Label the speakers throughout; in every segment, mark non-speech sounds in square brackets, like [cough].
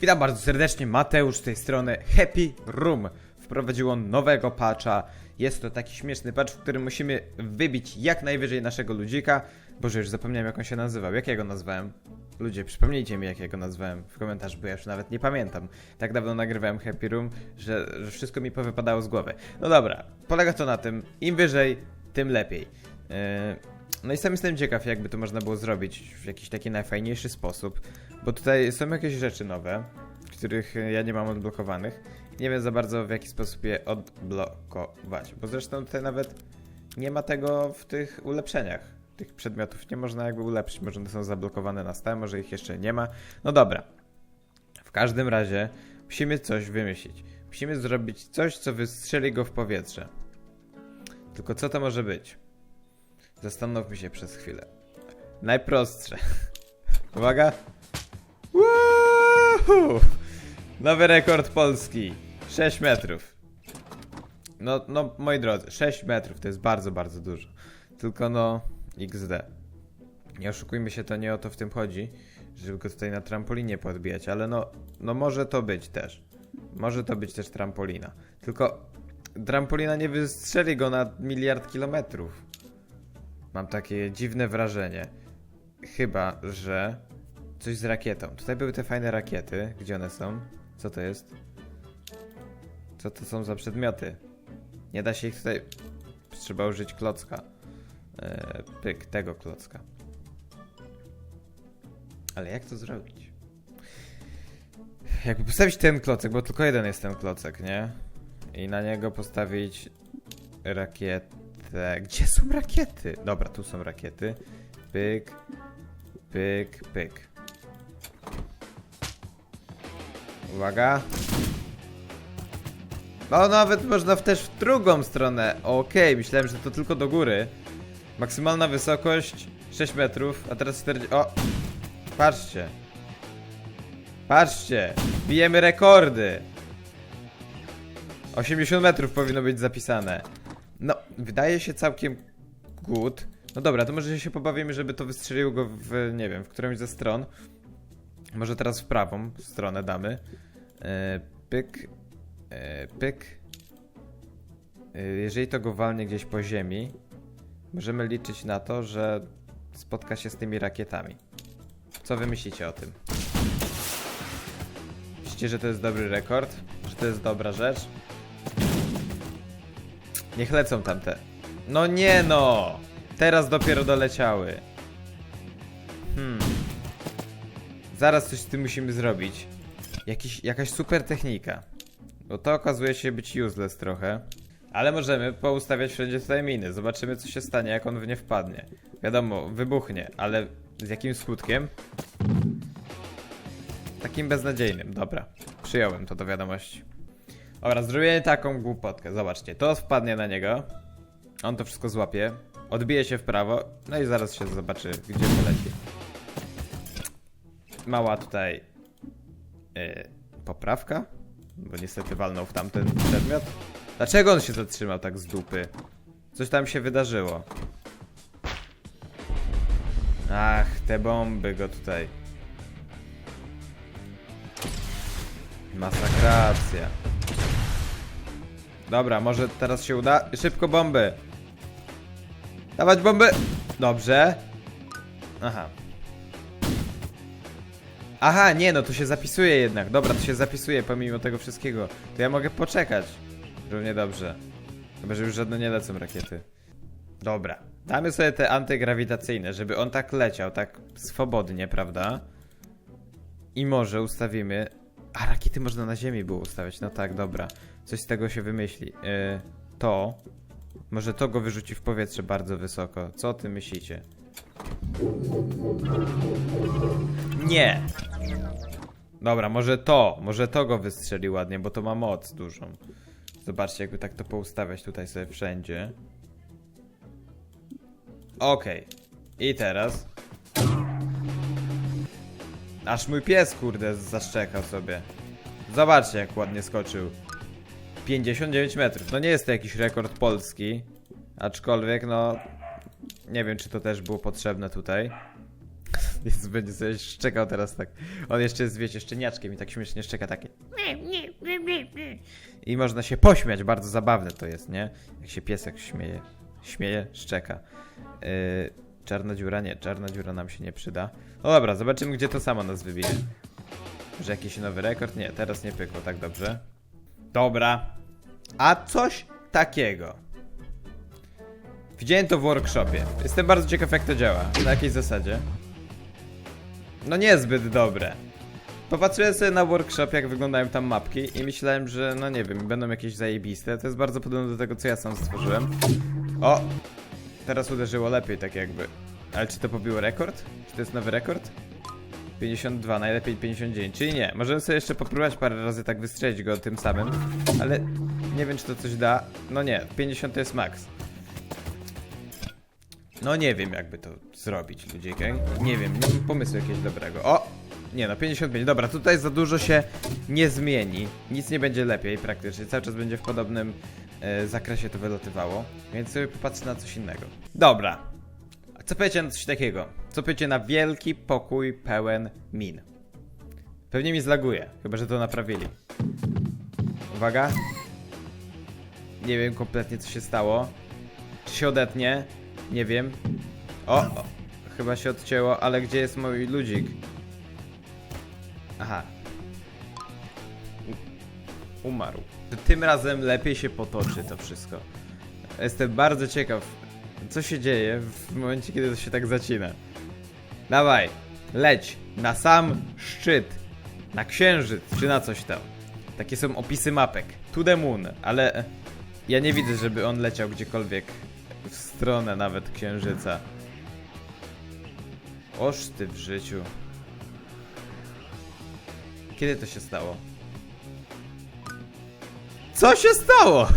Speaker 1: Witam bardzo serdecznie, Mateusz z tej strony Happy Room. Wprowadził on nowego patcha. Jest to taki śmieszny patch, w którym musimy wybić jak najwyżej naszego ludzika. Boże, już zapomniałem jak on się nazywał. Jakiego nazwałem? Ludzie, przypomnijcie mi jakiego nazwałem w komentarzu, bo ja już nawet nie pamiętam. Tak dawno nagrywałem Happy Room, że, że wszystko mi powypadało z głowy. No dobra, polega to na tym, im wyżej, tym lepiej. Yy, no i sam jestem ciekaw, jakby to można było zrobić w jakiś taki najfajniejszy sposób, bo tutaj są jakieś rzeczy nowe, których ja nie mam odblokowanych. Nie wiem za bardzo w jaki sposób je odblokować, bo zresztą tutaj nawet nie ma tego w tych ulepszeniach. Tych przedmiotów nie można jakby ulepszyć, może one są zablokowane na stałe, może ich jeszcze nie ma. No dobra. W każdym razie musimy coś wymyślić. Musimy zrobić coś, co wystrzeli go w powietrze. Tylko co to może być? Zastanówmy się przez chwilę. Najprostsze. [laughs] Uwaga. Nowy rekord Polski. 6 metrów. No, no, moi drodzy, 6 metrów to jest bardzo, bardzo dużo. Tylko no, XD. Nie oszukujmy się, to nie o to w tym chodzi, żeby go tutaj na trampolinie podbijać, ale no, no może to być też. Może to być też trampolina. Tylko trampolina nie wystrzeli go na miliard kilometrów. Mam takie dziwne wrażenie. Chyba, że coś z rakietą. Tutaj były te fajne rakiety. Gdzie one są? Co to jest? Co to są za przedmioty? Nie da się ich tutaj. Trzeba użyć klocka. Eee, pyk, tego klocka. Ale jak to zrobić? Jakby postawić ten klocek, bo tylko jeden jest ten klocek, nie? I na niego postawić rakietę. Gdzie są rakiety? Dobra, tu są rakiety. Pyk, pyk, pyk. Uwaga. No nawet można w też w drugą stronę. Okej, myślałem, że to tylko do góry. Maksymalna wysokość 6 metrów, a teraz 40. O! Patrzcie. Patrzcie. Bijemy rekordy. 80 metrów powinno być zapisane. No, wydaje się całkiem good. No dobra, to może się pobawimy, żeby to wystrzeliło go w, nie wiem, w którąś ze stron. Może teraz w prawą stronę damy. E, pyk. E, pyk. E, jeżeli to go walnie gdzieś po ziemi, możemy liczyć na to, że spotka się z tymi rakietami. Co wy myślicie o tym? Myślicie, że to jest dobry rekord? Że to jest dobra rzecz? Niech lecą tamte. No nie no! Teraz dopiero doleciały. Hmm. Zaraz coś z tym musimy zrobić. Jakiś, jakaś super technika. Bo to okazuje się być useless trochę. Ale możemy poustawiać wszędzie tutaj miny. Zobaczymy co się stanie jak on w nie wpadnie. Wiadomo, wybuchnie, ale z jakim skutkiem? Takim beznadziejnym, dobra. Przyjąłem to do wiadomości. Dobra, zrobię taką głupotkę. Zobaczcie, to wpadnie na niego. On to wszystko złapie. Odbije się w prawo. No i zaraz się zobaczy, gdzie. Mała tutaj yy, poprawka. Bo niestety walnął w tamten przedmiot. Dlaczego on się zatrzymał tak z dupy? Coś tam się wydarzyło. Ach, te bomby go tutaj. Masakracja. Dobra, może teraz się uda. Szybko bomby. Dawać bomby. Dobrze. Aha. Aha, nie, no to się zapisuje jednak. Dobra, to się zapisuje pomimo tego wszystkiego. To ja mogę poczekać. Równie dobrze. Chyba, że już żadne nie lecą rakiety. Dobra. Damy sobie te antygrawitacyjne, żeby on tak leciał, tak swobodnie, prawda? I może ustawimy... A, rakiety można na ziemi było ustawiać. No tak, dobra. Coś z tego się wymyśli. Yy, to... Może to go wyrzuci w powietrze bardzo wysoko. Co o tym myślicie? Nie! Dobra, może to, może to go wystrzeli ładnie, bo to ma moc dużą. Zobaczcie, jakby tak to poustawiać tutaj sobie wszędzie. Okej. I teraz. Aż mój pies, kurde, zaszczekał sobie. Zobaczcie, jak ładnie skoczył. 59 metrów. No nie jest to jakiś rekord polski. Aczkolwiek, no. Nie wiem, czy to też było potrzebne tutaj. [laughs] Jezu, będzie sobie szczekał teraz tak. On jeszcze jest, wiecie, szczeniaczkiem i tak śmiesznie szczeka takie. I można się pośmiać, bardzo zabawne to jest, nie? Jak się piesek śmieje. Śmieje, szczeka. Yy, czarna dziura? Nie, czarna dziura nam się nie przyda. No dobra, zobaczymy, gdzie to samo nas wybije. Może jakiś nowy rekord? Nie, teraz nie pykło, tak dobrze. Dobra. A coś takiego. Widziałem to w workshopie. Jestem bardzo ciekaw, jak to działa. Na jakiej zasadzie? No niezbyt dobre. Popatrzyłem sobie na workshop, jak wyglądają tam mapki i myślałem, że no nie wiem, będą jakieś zajebiste. To jest bardzo podobne do tego, co ja sam stworzyłem. O! Teraz uderzyło lepiej, tak jakby. Ale czy to pobiło rekord? Czy to jest nowy rekord? 52, najlepiej 59, czyli nie. Możemy sobie jeszcze popróbować parę razy tak wystrzelić go tym samym, ale nie wiem, czy to coś da. No nie, 50 to jest max. No nie wiem, jakby to zrobić, ludzikę. Nie wiem, nie mam pomysłu jakiegoś dobrego. O! Nie no, 55. Dobra, tutaj za dużo się nie zmieni. Nic nie będzie lepiej praktycznie. Cały czas będzie w podobnym e, zakresie to wylatywało. Więc sobie popatrzę na coś innego. Dobra. A co powiecie na coś takiego? Co powiecie na wielki pokój pełen min? Pewnie mi zlaguje, chyba że to naprawili. Uwaga. Nie wiem kompletnie co się stało. Czy się odetnie? Nie wiem. O, o, chyba się odcięło, ale gdzie jest mój ludzik? Aha. Umarł. Tym razem lepiej się potoczy to wszystko. Jestem bardzo ciekaw, co się dzieje w momencie, kiedy to się tak zacina. Dawaj, leć na sam szczyt, na księżyc, czy na coś tam. Takie są opisy mapek. To the moon, ale ja nie widzę, żeby on leciał gdziekolwiek w stronę nawet księżyca. Oż ty w życiu. Kiedy to się stało? Co się stało?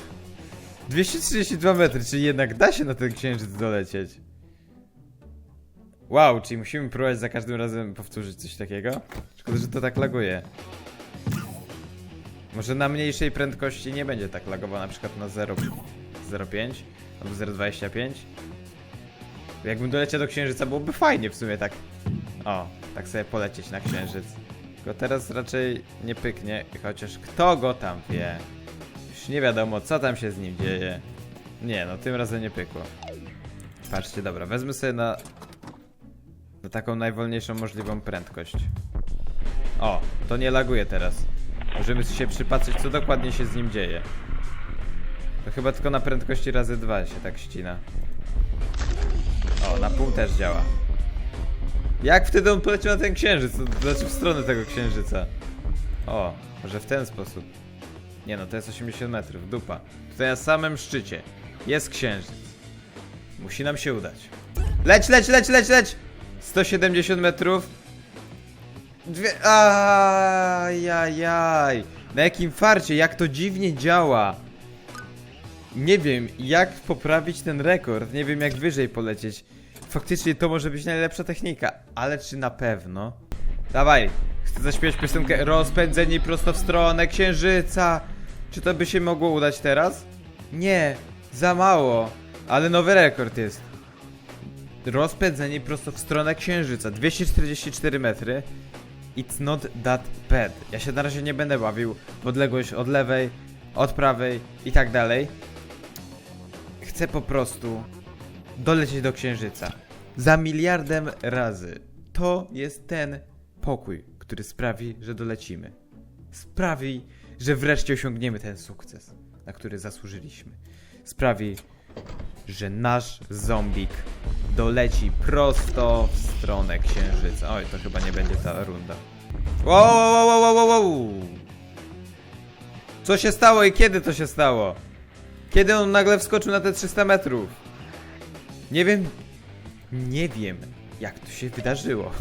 Speaker 1: [laughs] 232 metry, czyli jednak da się na ten księżyc dolecieć. Wow, czyli musimy próbować za każdym razem powtórzyć coś takiego? Szkoda, że to tak laguje. Może na mniejszej prędkości nie będzie tak lagowa, na przykład na 0 0,5 albo 0,25. Jakbym doleciał do księżyca, byłoby fajnie w sumie tak. O, tak sobie polecieć na księżyc. Tylko teraz raczej nie pyknie, chociaż kto go tam wie. Już nie wiadomo, co tam się z nim dzieje. Nie, no tym razem nie pykło. Patrzcie, dobra, wezmę sobie na, na taką najwolniejszą możliwą prędkość. O, to nie laguje teraz. Możemy się przypatrzeć, co dokładnie się z nim dzieje. To chyba tylko na prędkości razy dwa się tak ścina. O, na pół też działa. Jak wtedy on poleciał na ten księżyc? Znaczy w stronę tego księżyca. O, może w ten sposób. Nie no, to jest 80 metrów, dupa. Tutaj na samym szczycie jest księżyc. Musi nam się udać. Leć, leć, leć, leć, leć! 170 metrów. Dwie... Ajajaj. Na jakim farcie, jak to dziwnie działa. Nie wiem, jak poprawić ten rekord. Nie wiem, jak wyżej polecieć. Faktycznie to może być najlepsza technika, ale czy na pewno? Dawaj, chcę zaśpiewać piosenkę Rozpędzeni prosto w stronę księżyca. Czy to by się mogło udać teraz? Nie, za mało. Ale nowy rekord jest. Rozpędzeni prosto w stronę księżyca. 244 metry. It's not that bad. Ja się na razie nie będę bawił w odległość od lewej, od prawej i tak dalej. Chcę po prostu dolecieć do księżyca. Za miliardem razy. To jest ten pokój, który sprawi, że dolecimy. Sprawi, że wreszcie osiągniemy ten sukces, na który zasłużyliśmy. Sprawi, że nasz zombik doleci prosto w stronę księżyca. Oj, to chyba nie będzie ta runda. Wow, wow, wow, wow, wow, wow. Co się stało i kiedy to się stało? Kiedy on nagle wskoczył na te 300 metrów? Nie wiem. Nie wiem, jak to się wydarzyło.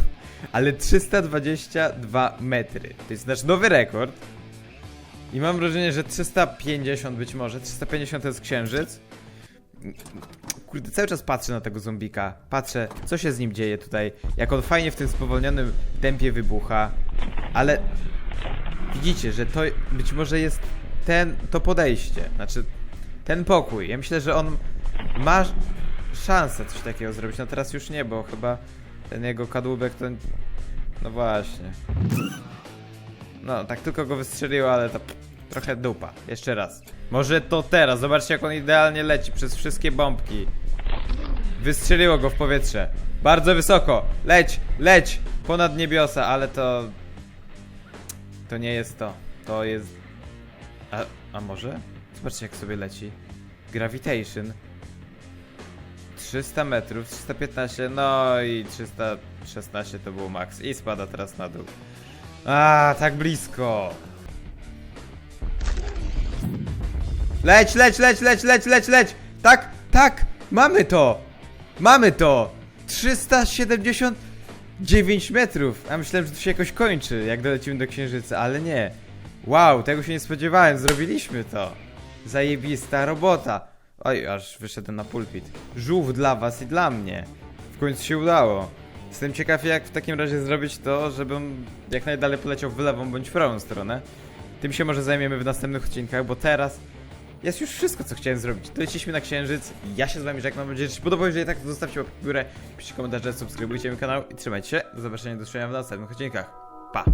Speaker 1: Ale 322 metry. To jest nasz nowy rekord. I mam wrażenie, że 350 być może. 350 to jest księżyc. Kurde, cały czas patrzę na tego zombika. Patrzę, co się z nim dzieje tutaj. Jak on fajnie w tym spowolnionym tempie wybucha. Ale widzicie, że to być może jest ten, to podejście. Znaczy, ten pokój. Ja myślę, że on ma szansę coś takiego zrobić. No teraz już nie, bo chyba Ten jego kadłubek to... No właśnie. No, tak tylko go wystrzeliło, ale to trochę dupa. Jeszcze raz. Może to teraz. Zobaczcie, jak on idealnie leci przez wszystkie bombki. Wystrzeliło go w powietrze. Bardzo wysoko. Leć, leć. Ponad niebiosa, ale to... To nie jest to. To jest... A, a może? Zobaczcie, jak sobie leci. Gravitation. 300 metrów, 315, no i 316 to był max. I spada teraz na dół. A, tak blisko. Leć, leć, leć, leć, leć, leć, leć. Tak, tak, mamy to. Mamy to. 379 metrów. A myślałem, że to się jakoś kończy, jak dolecimy do Księżyca, ale nie. Wow, tego się nie spodziewałem, zrobiliśmy to. Zajebista robota. Oj, aż wyszedłem na pulpit. Żółw dla was i dla mnie. W końcu się udało. Jestem ciekaw jak w takim razie zrobić to, żebym jak najdalej poleciał w lewą bądź w prawą stronę. Tym się może zajmiemy w następnych odcinkach, bo teraz jest już wszystko, co chciałem zrobić. Doleciliśmy na Księżyc. Ja się z wami żegnam. Mam nadzieję, że się podobało. Jeżeli tak, to zostawcie łapkę w górę, piszcie komentarze, subskrybujcie mój kanał i trzymajcie się. Do zobaczenia, do usłyszenia w następnych odcinkach. Pa!